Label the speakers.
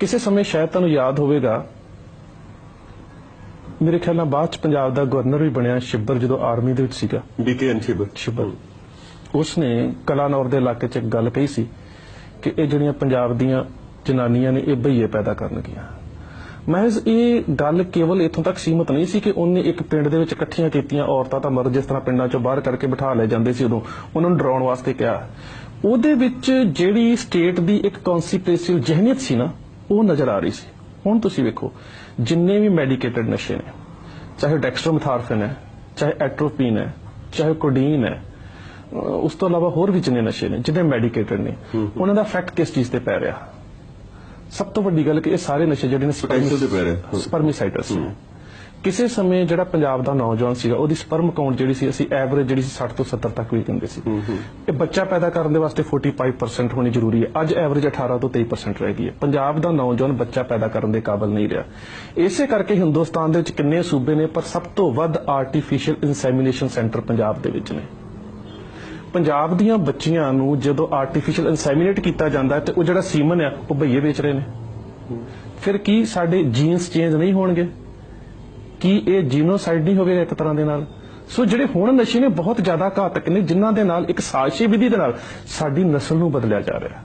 Speaker 1: ਕਿਸੇ ਸਮੇਂ ਸ਼ਾਇਦ ਤੁਹਾਨੂੰ ਯਾਦ ਹੋਵੇਗਾ ਮੇਰੇ ਖਿਆਲ ਨਾਲ ਬਾਅਦ ਚ ਪੰਜਾਬ ਦਾ ਗਵਰਨਰ ਵੀ ਬਣਿਆ ਸ਼ਿੱਬਰ ਜਦੋਂ ਆਰਮੀ ਦੇ ਵਿੱਚ ਸੀਗਾ।
Speaker 2: D K Anshib
Speaker 1: Shibbar. ਉਸਨੇ ਕਲਾਨੌਰ ਦੇ ਇਲਾਕੇ 'ਚ ਇੱਕ ਗੱਲ ਕਹੀ ਸੀ ਕਿ ਇਹ ਜਿਹੜੀਆਂ ਪੰਜਾਬ ਦੀਆਂ ਜਨਾਨੀਆਂ ਨੇ ਇਹ ਬਈਏ ਪੈਦਾ ਕਰਨਗੀਆਂ। ਮਹਿਜ਼ ਇਹ ਗੱਲ ਕੇਵਲ ਇੱਥੋਂ ਤੱਕ ਸੀਮਤ ਨਹੀਂ ਸੀ ਕਿ ਉਹਨੇ ਇੱਕ ਪਿੰਡ ਦੇ ਵਿੱਚ ਇਕੱਠੀਆਂ ਕੀਤੀਆਂ ਔਰਤਾਂ ਤਾਂ ਮਰਦ ਜਿਸ ਤਰ੍ਹਾਂ ਪਿੰਡਾਂ 'ਚੋਂ ਬਾਹਰ ਕਰਕੇ ਬਿਠਾ ਲਏ ਜਾਂਦੇ ਸੀ ਉਦੋਂ ਉਹਨਾਂ ਨੂੰ ਡਰਾਉਣ ਵਾਸਤੇ ਕਿਹਾ। ਉਹਦੇ ਵਿੱਚ ਜਿਹੜੀ ਸਟੇਟ ਦੀ ਇੱਕ ਕਨਸੀਕੁਐਂਸ਼ੀਅਲ ਜਿਹਨੀਅਤ ਸੀ ਨਾ ਉਹ ਨਜ਼ਰ ਆ ਰਹੀ ਸੀ ਹੁਣ ਤੁਸੀਂ ਵੇਖੋ ਜਿੰਨੇ ਵੀ ਮੈਡੀਕੇਟਡ ਨਸ਼ੇ ਨੇ ਚਾਹੇ ਡੈਕਸਟਰੋਮੈਥਾਰਫਿਨ ਹੈ ਚਾਹੇ ਐਟ੍ਰੋਪੀਨ ਹੈ ਚਾਹੇ ਕੋਡੀਨ ਹੈ ਉਸ ਤੋਂ ਇਲਾਵਾ ਹੋਰ ਵੀ ਜਿੰਨੇ ਨਸ਼ੇ ਨੇ ਜਿਹਦੇ ਮੈਡੀਕੇਟਡ ਨੇ ਉਹਨਾਂ ਦਾ ਇਫੈਕਟ ਕਿਸ ਚੀਜ਼ ਤੇ ਪੈ ਰਿਹਾ ਸਭ ਤੋਂ ਵੱਡੀ ਗੱਲ ਕਿ ਇਹ ਸਾਰੇ ਨਸ਼ੇ ਜਿਹੜੇ ਨੇ
Speaker 2: Potential ਤੇ ਪੈ ਰਿਹਾ। ਹਾਂ।
Speaker 1: ਸਪਰਮਿਸਾਈਟਸ ਨੇ ਕਿਸੇ ਸਮੇਂ ਜਿਹੜਾ ਪੰਜਾਬ ਦਾ ਨੌਜਵਾਨ ਸੀਗਾ ਉਹਦੀ ਸਪਰਮ ਕਾਊਂਟ ਜਿਹੜੀ ਸੀ ਅਸੀਂ ਐਵਰੇਜ ਜਿਹੜੀ ਸੀ 60 ਤੋਂ 70 ਤੱਕ ਵੀ ਕਹਿੰਦੇ ਸੀ। ਇਹ ਬੱਚਾ ਪੈਦਾ ਕਰਨ ਦੇ ਵਾਸਤੇ 45% ਹੋਣੀ ਜ਼ਰੂਰੀ ਹੈ। ਅੱਜ ਐਵਰੇਜ 18 ਤੋਂ 23% ਰਹਿ ਗਈ ਹੈ। ਪੰਜਾਬ ਦਾ ਨੌਜਵਾਨ ਬੱਚਾ ਪੈਦਾ ਕਰਨ ਦੇ ਕਾਬਿਲ ਨਹੀਂ ਰਿਹਾ। ਇਸੇ ਕਰਕੇ ਹਿੰਦੁਸਤਾਨ ਦੇ ਵਿੱਚ ਕਿੰਨੇ ਸੂਬੇ ਨੇ ਪਰ ਸਭ ਤੋਂ ਵੱਧ ਆਰਟੀਫੀਸ਼ੀਅਲ ਇਨਸੈਮੀਨੇਸ਼ਨ ਸੈਂਟਰ ਪੰਜਾਬ ਦੇ ਵਿੱਚ ਨੇ। ਪੰਜਾਬ ਦੀਆਂ ਬੱਚੀਆਂ ਨੂੰ ਜਦੋਂ ਆਰਟੀਫੀਸ਼ੀਅਲ ਇਨਸੈਮੀਨੇਟ ਕੀਤਾ ਜਾਂਦਾ ਹੈ ਤੇ ਉਹ ਜਿਹੜਾ ਸੀਮਨ ਹੈ ਉਹ ਭਈਏ ਵੇਚ ਰਹੇ ਨੇ। ਫਿਰ ਕੀ ਸਾਡੇ ਜੀਨਸ ਚੇਂਜ ਨਹੀਂ ਹੋਣਗੇ? ਕੀ ਇਹ ਜੀਨੋਸਾਈਡ ਨਹੀਂ ਹੋਵੇਗਾ ਇੱਕ ਤਰ੍ਹਾਂ ਦੇ ਨਾਲ? ਸੋ ਜਿਹੜੇ ਹੁਣ ਨਸ਼ੇ ਨੇ ਬਹੁਤ ਜ਼ਿਆਦਾ ਘਾਤਕ ਨੇ, ਜਿਨ੍ਹਾਂ ਦੇ ਨਾਲ ਇੱਕ ਸਾਜ਼ਿਸ਼ੀ ਵਿਧੀ ਦੇ ਨਾਲ ਸਾਡੀ ਨਸਲ ਨੂੰ ਬਦਲਿਆ ਜਾ ਰਿਹਾ।